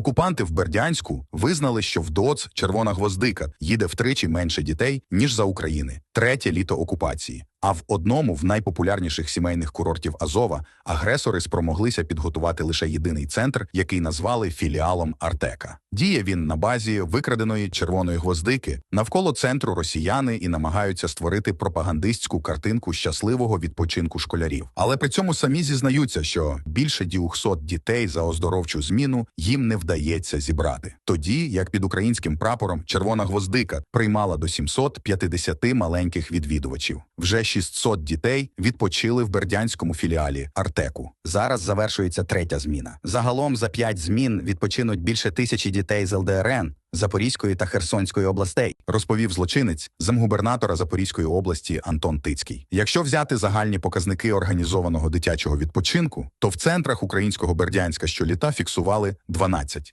Окупанти в Бердянську визнали, що в ДОЦ Червона Гвоздика їде втричі менше дітей, ніж за України. Третє літо окупації. А в одному в найпопулярніших сімейних курортів Азова агресори спромоглися підготувати лише єдиний центр, який назвали філіалом Артека. Діє він на базі викраденої червоної гвоздики. Навколо центру росіяни і намагаються створити пропагандистську картинку щасливого відпочинку школярів. Але при цьому самі зізнаються, що більше 200 дітей за оздоровчу зміну їм не вдається зібрати. Тоді, як під українським прапором, червона гвоздика приймала до 750 маленьких відвідувачів. Вже 600 дітей відпочили в бердянському філіалі Артеку. Зараз завершується третя зміна. Загалом за п'ять змін відпочинуть більше тисячі дітей з ЛДРН. Запорізької та Херсонської областей розповів злочинець замгубернатора Запорізької області Антон Тицький. Якщо взяти загальні показники організованого дитячого відпочинку, то в центрах українського Бердянська щоліта фіксували 12